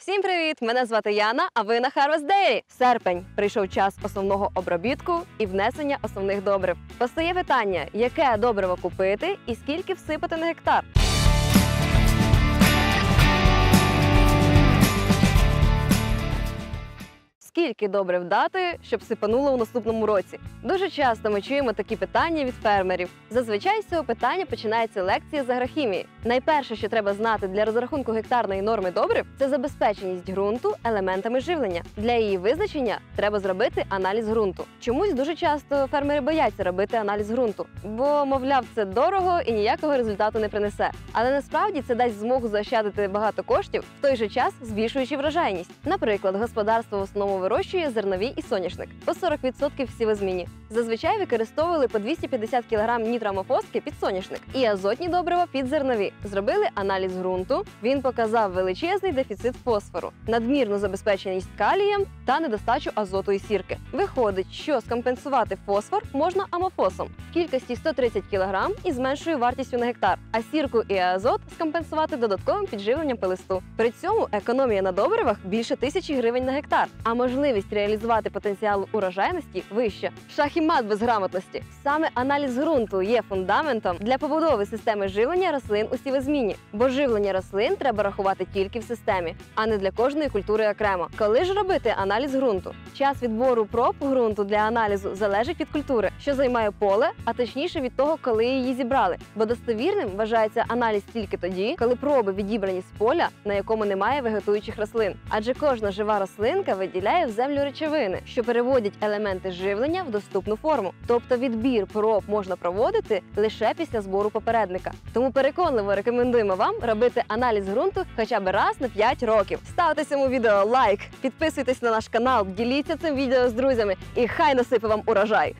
Всім привіт! Мене звати Яна, а ви на Harvest Dairy. Серпень прийшов час основного обробітку і внесення основних добрив. Постає питання, яке добриво купити і скільки всипати на гектар. Скільки добрив дати, щоб сипануло у наступному році? Дуже часто ми чуємо такі питання від фермерів. Зазвичай з цього питання починається лекція з агрохімії. Найперше, що треба знати для розрахунку гектарної норми добрив, це забезпеченість ґрунту елементами живлення. Для її визначення треба зробити аналіз ґрунту. Чомусь дуже часто фермери бояться робити аналіз ґрунту, бо, мовляв, це дорого і ніякого результату не принесе. Але насправді це дасть змогу заощадити багато коштів, в той же час збільшуючи врожайність. Наприклад, господарство в основному вирощує зернові і соняшник по 40% в сівозміні. Зазвичай використовували по 250 кг нітрамофоски під соняшник і азотні добрива під зернові. Зробили аналіз ґрунту. Він показав величезний дефіцит фосфору, надмірну забезпеченість калієм та недостачу азоту і сірки. Виходить, що скомпенсувати фосфор можна амофосом в кількості 130 кг і меншою вартістю на гектар, а сірку і азот скомпенсувати додатковим підживленням пелесту. При цьому економія на добривах більше тисячі гривень на гектар, а можливість реалізувати потенціал урожайності вища. Шах і мат без. Саме аналіз ґрунту є фундаментом для побудови системи живлення рослин у сівозміні, бо живлення рослин треба рахувати тільки в системі, а не для кожної культури окремо. Коли ж робити аналіз ґрунту? Час відбору проб ґрунту для аналізу залежить від культури, що займає поле, а точніше від того, коли її зібрали. Бо достовірним вважається аналіз тільки тоді, коли проби відібрані з поля, на якому немає вегетуючих рослин. Адже кожна жива рослинка виділяє в землю речовини, що переводять елементи живлення в доступну форму. Тобто відбір проб можна проводити лише після збору попередника. Тому переконливо рекомендуємо вам робити аналіз ґрунту хоча б раз на 5 років. Ставте цьому відео лайк, підписуйтесь на наш канал, діліться цим відео з друзями і хай насипе вам урожай.